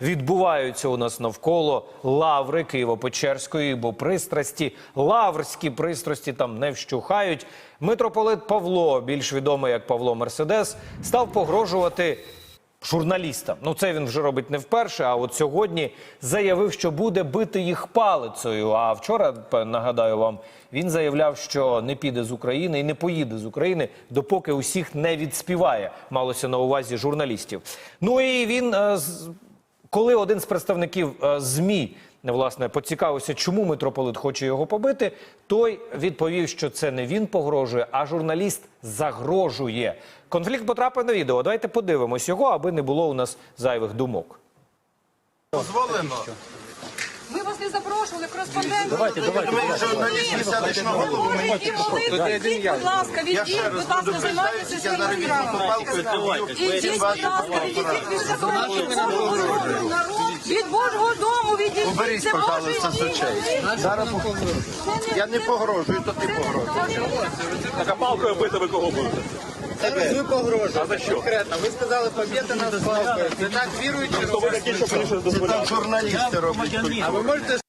відбуваються у нас навколо лаври Києво-Печерської, бо пристрасті, лаврські пристрасті там не вщухають. Митрополит Павло, більш відомий як Павло Мерседес, став погрожувати журналістам. Ну це він вже робить не вперше. А от сьогодні заявив, що буде бити їх палицею. А вчора нагадаю вам, він заявляв, що не піде з України і не поїде з України, допоки усіх не відспіває. Малося на увазі журналістів. Ну і він е, коли один з представників е, ЗМІ власне поцікавився, чому митрополит хоче його побити, той відповів, що це не він погрожує, а журналіст загрожує. Конфлікт потрапив на відео. Давайте подивимось його, аби не було у нас зайвих думок. Дозволено. Ми вас не запрошували, кореспондент. Давайте, давайте. Ми журналіст, сядеш на голову, ви можете Відійдіть, будь ласка, відійдіть, будь ласка, займайтеся я своїм зараз справами. Ідіть, будь ласка, відійдіть від закону, від Божого дому, народ, від Божого дому, відійдіть. Уберіть, Це пожалуйста, з Божий очей. дім. Зараз я не погрожую, то ти погрожуєш. Так а палкою бити ви кого будете? Ви погрожуєте. А за що? Конкретно. Ви сказали, побіда над палкою. Це так віруючи що ви такі, що мені щось Це так журналісти роблять. А ви можете